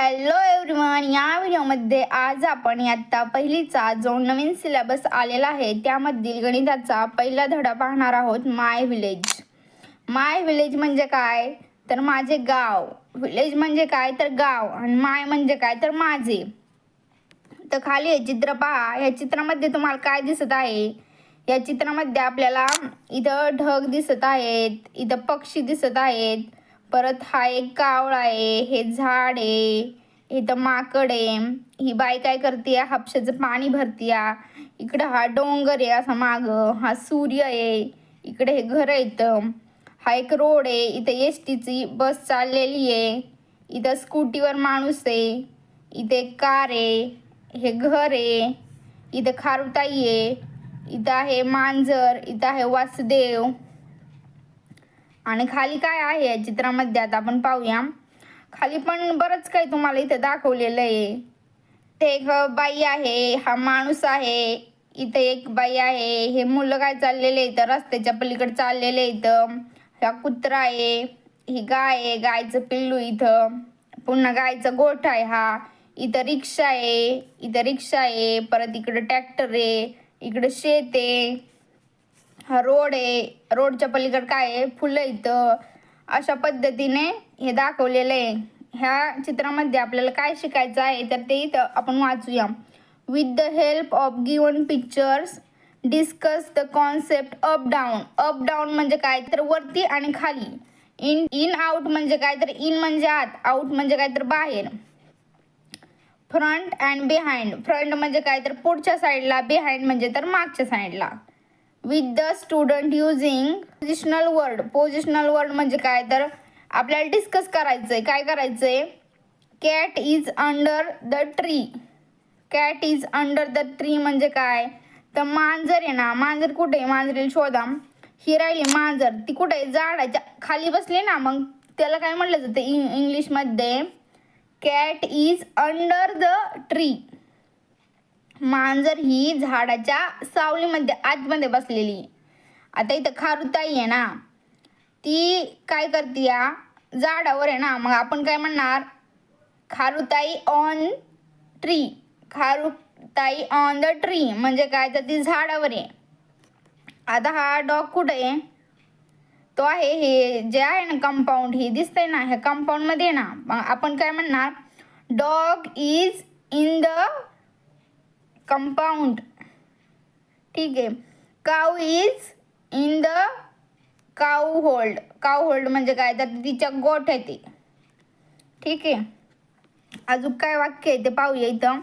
Hello everyone या व्हिडिओमध्ये आज आपण इयत्ता पहिलीचा जो नवीन सिलेबस आलेला आहे त्यामधील गणिताचा पहिला धडा पाहणार आहोत माय विलेज माय विलेज म्हणजे काय? तर माझे गाव. विलेज म्हणजे काय? तर गाव. आणि माय म्हणजे काय? तर माझे. तर खाली हे चित्र पहा. या चित्रामध्ये तुम्हाला काय दिसत आहे? या चित्रामध्ये आपल्याला इथं ढग दिसत आहेत इथं पक्षी दिसत आहेत परत हा एक कावळा आहे हे झाड आहे इथं माकड आहे. ही बाई काय करते हापशाचं पाणी भरतीया. इकडं हा डोंगर आहे असा माग. हा सूर्य आहे. इकडे हे घर आहे इथं. हा एक रोड आहे. इथं एस टीची बस चाललेली आहे. इथं स्कूटीवर माणूस आहे. इथे एक कार आहे. हे घर आहे. इथं खारुताई आहे. इथं आहे मांजर. इथं आहे वासुदेव. आणि खाली काय आहे या चित्रामध्ये? आता आपण पाहूया. खाली पण बरंच काही तुम्हाला इथं दाखवलेलं आहे. ते एक बाई आहे हा माणूस आहे. इथे एक बाई आहे. हे मुलं काय चाललेले इथं रस्त्याच्या पलीकडे चाललेले इथं हा कुत्रा आहे ही गाय आहे गायचं पिल्लू इथं. पुन्हा गायचा गोठ आहे हा. इथं रिक्षा आहे इथं रिक्षा आहे. परत इकडं ट्रॅक्टर आहे इकडं शेत आहे. हा रोड आहे. रोडच्या पलीकडे काय आहे? फुलं इथं. अशा पद्धतीने हे दाखवलेलं आहे. ह्या चित्रामध्ये आपल्याला काय शिकायचं आहे तर ते इथं आपण वाचूया. With the help of given pictures discuss the concept up down up down म्हणजे काय? तर वरती आणि खाली. इन इन आउट म्हणजे काय? तर इन म्हणजे आत. आउट म्हणजे काय? तर बाहेर. फ्रंट अँड बिहाइंड फ्रंट म्हणजे काय? तर पुढच्या साईडला बिहाइंड म्हणजे तर मागच्या साईडला with the student using positional word positional word म्हणजे काय? तर आपल्याला डिस्कस करायचंय. काय करायचंय? Cat is under the tree cat is under the tree म्हणजे काय? तर मांजर आहे ना. मांजर कुठे आहे? शोधा ही राहिली मांजर. ती कुठे आहे? झाडाच्या खाली बसली ना मग त्याला काय म्हटलं जातं? इंग इंग्लिशमध्ये cat is under the tree मांजर ही झाडाच्या सावलीमध्ये आतमध्ये बसलेली. आता इथं खारुताई आहे ना ती काय करते या? झाडावर आहे ना मग आपण काय म्हणणार? खारुताई ऑन ट्री खारुताई ऑन द ट्री म्हणजे काय? तर ती झाडावर आहे. आता हा डॉग कुठे आहे? तो आहे हे जे आहे ना कंपाऊंड हे दिसतंय ना ह्या कंपाऊंडमध्ये ना मग आपण काय म्हणणार? Dog is in the compound ठीक? आहे cow is in the cow hold cow hold म्हणजे काय? तर तिच्या गोठ आहे ते. ठीक? आहे अजून काय वाक्य आहे ते पाहूया इथं.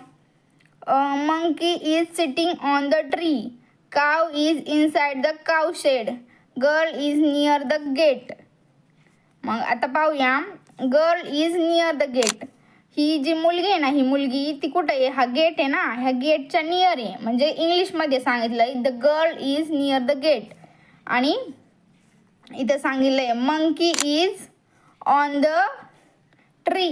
Monkey is sitting on the tree cow is inside the cow shed girl is near the gate मग आता पाहूया. Girl is near the gate ही जी मुलगी आहे ना ही मुलगी ती कुठं आहे? हा गेट आहे ना ह्या गेटच्या नियर आहे. म्हणजे इंग्लिशमध्ये सांगितलं the girl is near the gate आणि इथं सांगितलं आहे monkey is on the tree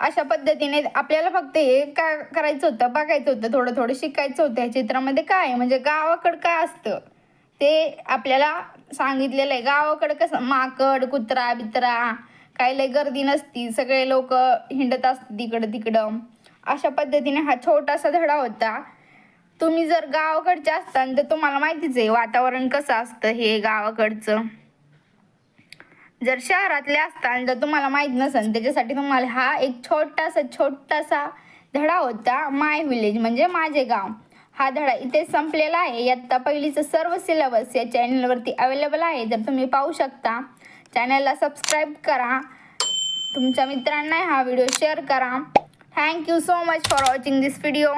अशा पद्धतीने आपल्याला फक्त हे काय करायचं होतं बघायचं होतं थोडं थोडं शिकायचं होतं ह्या चित्रामध्ये काय आहे. म्हणजे गावाकडं काय असतं? ते आपल्याला सांगितलेलं आहे. गावाकडं कसं? माकड कुत्रा बित्रा काही लय गर्दी नसती. सगळे लोक हिंडत असतात तिकडं तिकडं. अशा पद्धतीने हा छोटासा धडा होता. तुम्ही जर गावाकडचे असताल तर तुम्हाला माहितीच आहे वातावरण कसं असतं हे गावाकडचं. जर शहरातले असताल तर तुम्हाला माहीत नसेल त्याच्यासाठी तुम्हाला हा एक छोटासा छोटासा धडा होता. माय विलेज म्हणजे माझे गाव. हा धडा इथे संपलेला आहे. इयत्ता पहिलीचं सर्व सिलेबस या चॅनलवरती अवेलेबल आहे. तर तुम्ही पाहू शकता. चॅनलला सबस्क्राईब करा. तुमच्या मित्रांना हा व्हिडिओ शेअर करा. Thank you so much for watching this video